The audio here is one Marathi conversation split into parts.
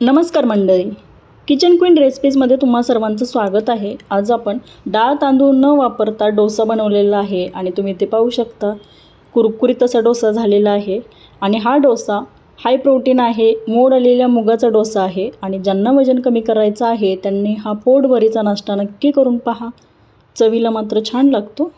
नमस्कार मंडळी. किचन क्वीन रेसिपीजमध्ये तुम्हा सर्वांचं स्वागत आहे. आज आपण डाळ तांदूळ न वापरता डोसा बनवलेला आहे आणि तुम्ही ते पाहू शकता कुरकुरीत असा डोसा झालेला आहे आणि हा डोसा हाय प्रोटीन आहे मोड आलेल्या मुगाचा डोसा आहे आणि ज्यांना वजन कमी करायचं आहे त्यांनी हा पोटभरीचा नाश्ता नक्की करून पहा. चवीला मात्र छान लागतो.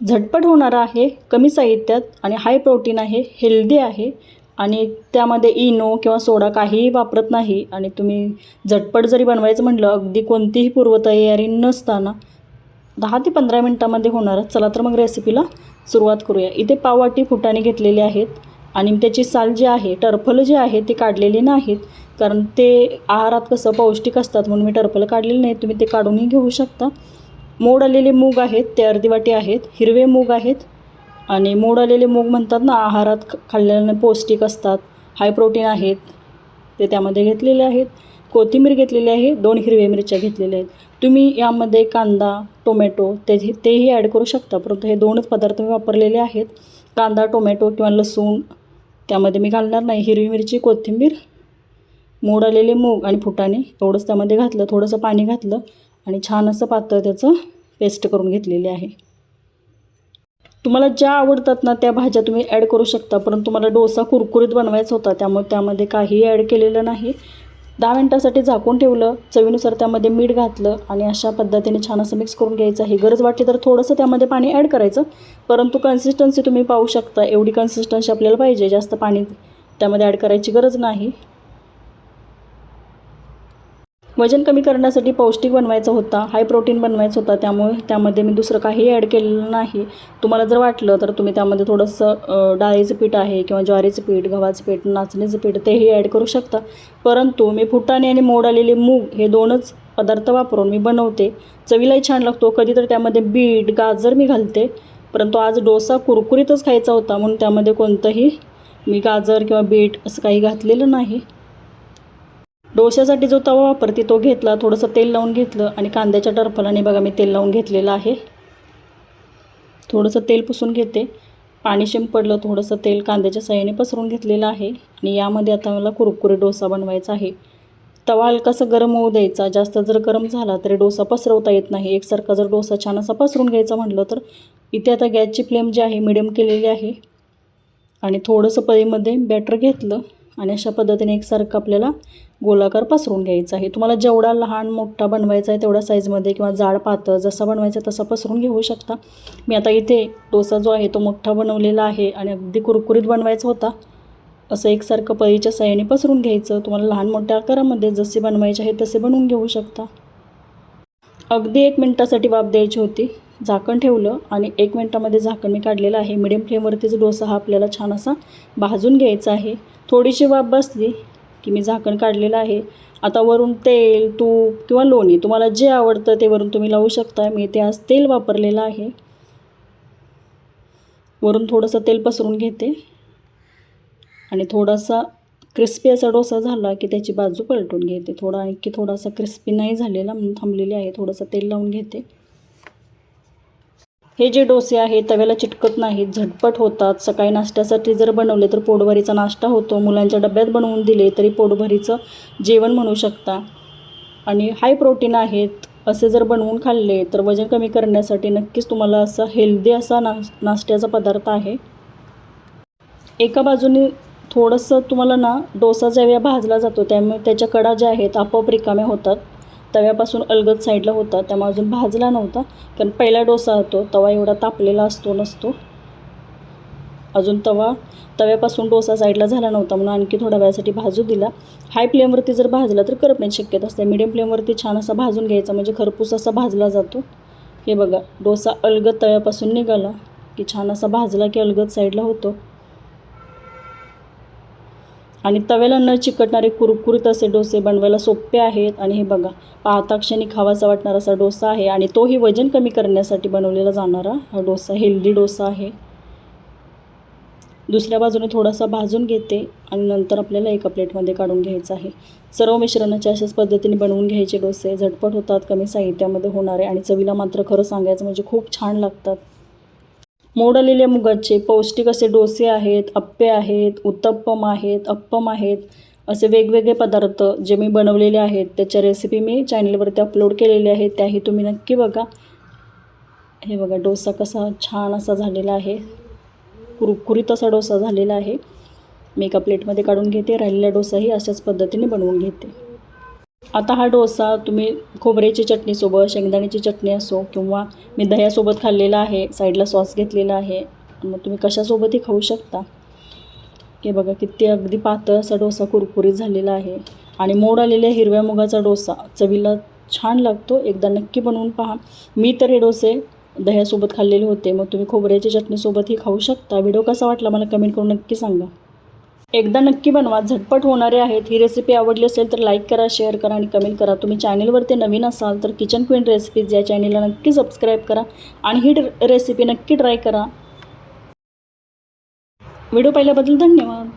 झटपट होणारा आहे कमी साहित्यात आणि हाय प्रोटीन आहे हेल्दी आहे. आणि त्यामध्ये इनो किंवा सोडा काहीही वापरत नाही. आणि तुम्ही झटपट जरी बनवायचं म्हटलं अगदी कोणतीही पूर्वतयारी नसताना दहा ते पंधरा मिनटामध्ये होणार चला तर मग रेसिपीला सुरुवात करूया. इथे पाववाटी फुटाणे घेतलेले आहेत. आणि त्याची साल जी आहे टरफलं जे आहे ते काढलेली नाहीत. कारण ते आहारात कसं पौष्टिक असतात म्हणून मी टरफलं काढलेली नाही तुम्ही ते काढूनही घेऊ शकता. मोड आलेले मूग आहेत ते अर्धी वाटी आहेत. हिरवे मूग आहेत. आणि मोड आलेले मूग म्हणतात ना आहारात ख खाल्ल्याने पौष्टिक असतात. हाय प्रोटीन आहेत. ते त्यामध्ये घेतलेले आहेत. कोथिंबीर घेतलेली आहे. दोन हिरव्या मिरच्या घेतलेल्या आहेत. तुम्ही यामध्ये कांदा टोमॅटो ते तेही ॲड करू शकता. परंतु हे दोनच पदार्थ मी वापरलेले आहेत. कांदा टोमॅटो किंवा लसूण त्यामध्ये मी घालणार नाही. हिरवी मिरची कोथिंबीर मोड आलेले मूग आणि फुटाणे एवढंच त्यामध्ये घातलं. थोडंसं पाणी घातलं आणि छान असं पातळ त्याचं पेस्ट करून घेतलेली आहे. तुम्हाला ज्या आवडतात ना त्या भाज्या तुम्ही ॲड करू शकता परंतु मला डोसा कुरकुरीत बनवायचा होता त्यामुळे त्यामध्ये काहीही ॲड केलेलं नाही. दहा मिनटासाठी झाकून ठेवलं चवीनुसार त्यामध्ये मीठ घातलं आणि अशा पद्धतीने छान असं मिक्स करून घ्यायचं. आहे गरज वाटली तर थोडंसं त्यामध्ये पाणी ॲड करायचं परंतु कन्सिस्टन्सी तुम्ही पाहू शकता. एवढी कन्सिस्टन्सी आपल्याला पाहिजे जास्त पाणी त्यामध्ये ॲड करायची गरज नाही. वजन कमी करण्यासाठी पौष्टिक बनवायचा होता हाय प्रोटीन बनवायचा होता त्यामुळे त्यामध्ये मी दुसरं काही ॲड केलेलं नाही. तुम्हाला जर वाटलं तर तुम्ही त्यामध्ये थोडंसं डाळीचं पीठ आहे किंवा ज्वारीचं पीठ गव्हाचं पीठ नाचणीचं पीठ तेही ॲड करू शकता. परंतु मी फुटाणे आणि मोड आलेले मूग हे दोनच पदार्थ वापरून मी बनवते. चवीलाही छान लागतो. कधी तर त्यामध्ये बीट गाजर मी घालते. परंतु आज डोसा कुरकुरीतच खायचा होता म्हणून त्यामध्ये कोणतंही मी गाजर किंवा बीट असं काही घातलेलं नाही. डोश्यासाठी जो तवा वापरते तो घेतला थोडंसं तेल लावून घेतलं आणि कांद्याच्या टरफलाने बघा मी तेल लावून घेतलेलं आहे. थोडंसं तेल पुसून घेते. पाणी शिंपडलं थोडंसं तेल कांद्याच्या सहाय्याने पसरून घेतलेलं आहे आणि यामध्ये आता मला कुरकुरी डोसा बनवायचा आहे. तवा हलकासा गरम होऊ द्यायचा. जास्त जर गरम झाला तरी डोसा पसरवता येत नाही. एकसारखा जर डोसा छान असा पसरून घ्यायचा म्हटलं तर इथे आता गॅसची फ्लेम जी आहे मिडियम केलेली आहे. आणि थोडंसं पळीमध्ये बॅटर घेतलं. आणि अशा पद्धतीने एकसारखं आपल्याला गोलाकार पसरून घ्यायचा आहे. तुम्हाला जेवढा लहान मोठा बनवायचा आहे तेवढ्या साईजमध्ये किंवा जाड पातळ जसा बनवायचा आहे तसा पसरून घेऊ शकता. मी आता इथे डोसा जो आहे तो मोठा बनवलेला आहे आणि अगदी कुरकुरीत बनवायचा होता. असं एकसारखं पळीच्या साह्याने पसरून घ्यायचं. तुम्हाला लहान मोठ्या आकारामध्ये जसे बनवायचे आहे तसे बनवून घेऊ शकता. अगदी एक मिनटासाठी वाफ द्यायची होती. झाकण ठेवलं आणि एक मिनटामध्ये झाकण मी काढलेलं आहे. मिडियम फ्लेमवरतीच डोसा हा आपल्याला छान असा भाजून घ्यायचा आहे. थोडीशी वाफ बसली की मी झाकण काढलेलं आहे. आता वरून तेल तूप किंवा लोणी तुम्हाला जे आवडतं ते वरून तुम्ही लावू शकता मी ते आज तेल वापरलेलं आहे. वरून थोडंसं तेल पसरून घेते. आणि थोडासा क्रिस्पी असा डोसा झाला की त्याची बाजू पलटून घेते. थोडा आणखी थोडासा क्रिस्पी नाही झालेला म्हणून थांबलेली आहे. थोडंसं तेल लावून घेते. हे जे डोसे आहेत तव्याला चिटकत नाहीत झटपट होतात. सकाळी नाश्त्यासाठी जर बनवले तर पोटभरीचा नाश्ता होतो. मुलांच्या डब्यात बनवून दिले तरी पोटभरीचं जेवण म्हणू शकता. आणि हाय प्रोटीन आहेत असे जर बनवून खाल्ले तर वजन कमी करण्यासाठी नक्कीच तुम्हाला असा हेल्दी असा ना नाश्त्याचा पदार्थ आहे. एका बाजूने थोडंसं तुम्हाला ना डोसा ज्यावेळी भाजला जातो त्यामुळे त्याच्या कडा ज्या आहेत आपोआप रिकाम्या होतात. तव्यापासून अलगद साईडला होता त्यामुळे अजून भाजला नव्हता. कारण पहिला डोसा होतो तवा एवढा तापलेला असतो नसतो. अजून तवा तव्यापासून डोसा साईडला झाला नव्हता म्हणून आणखी थोड्या वेळासाठी भाजू दिला. हाय फ्लेमवरती जर भाजला तर करपण्याची शक्यता असते. मिडियम फ्लेमवरती छान असा भाजून घ्यायचा म्हणजे खरपूस असा भाजला जातो. हे बघा डोसा अलगद तव्यापासून निघाला की छान असा भाजला की अलगद साईडला होतो. आणि तव्याला न चिकटणारे कुरकुरीत असे डोसे बनवायला सोपे आहेत. आणि हे बघा पाहता क्षणी खावासा वाटणारा असा डोसा आहे आणि तोही वजन कमी करण्यासाठी बनवलेला जाणारा हा डोसा हेल्दी डोसा आहे. दुसऱ्या बाजूने थोडासा भाजून घेते आणि नंतर आपल्याला एका प्लेटमध्ये काढून घ्यायचं आहे. सर्व मिश्रणाच्या अशाच पद्धतीने बनवून घ्यायचे डोसे झटपट होतात कमी साहित्यामध्ये होणारे आणि चवीला मात्र खरं सांगायचं म्हणजे खूप छान लागतात. मोडलेल्या मुगाचे पौष्टिक असे डोसे आहेत अप्पे आहेत उत्तप्पम आहेत अप्पम आहेत असे वेगवेगळे पदार्थ जे मी बनवलेले आहेत. त्याच्या रेसिपी मी चॅनलवरती अपलोड केलेले आहेत. त्याही तुम्ही नक्की बघा. हे बघा डोसा कसा छान असा झालेला आहे. कुरकुरीत असा डोसा झालेला आहे. मी एका प्लेटमध्ये काढून घेते. राहिलेला डोसाही अशाच पद्धतीने बनवून घेते. आता हा डोसा तुम्ही खोबऱ्याची चटणीसोबत शेंगदाण्याची चटणी असो किंवा मी दह्यासोबत खाल्लेला आहे साईडला सॉस घेतलेला आहे मग तुम्ही कशासोबतही खाऊ शकता. हे बघा किती अगदी पातळ असा डोसा कुरकुरीत झालेला आहे. आणि मोड आलेल्या हिरव्या मुगाचा डोसा चवीला छान लागतो. एकदा नक्की बनवून पहा. मी तर हे डोसे दह्यासोबत खाल्लेले होते. मग तुम्ही खोबऱ्याच्या चटणीसोबतही खाऊ शकता. व्हिडिओ कसा वाटला मला कमेंट करून नक्की सांगा. एकदा नक्की बनवा झटपट होणारे आहेत. ही रेसिपी आवडली असेल तर लाईक करा शेअर करा आणि कमेंट करा. तुम्ही चॅनलवरती नवीन असाल तर किचन क्वीन रेसिपीज या चॅनलला नक्की सबस्क्राईब करा आणि ही रेसिपी नक्की ट्राय करा. व्हिडिओ पाहिल्याबद्दल धन्यवाद.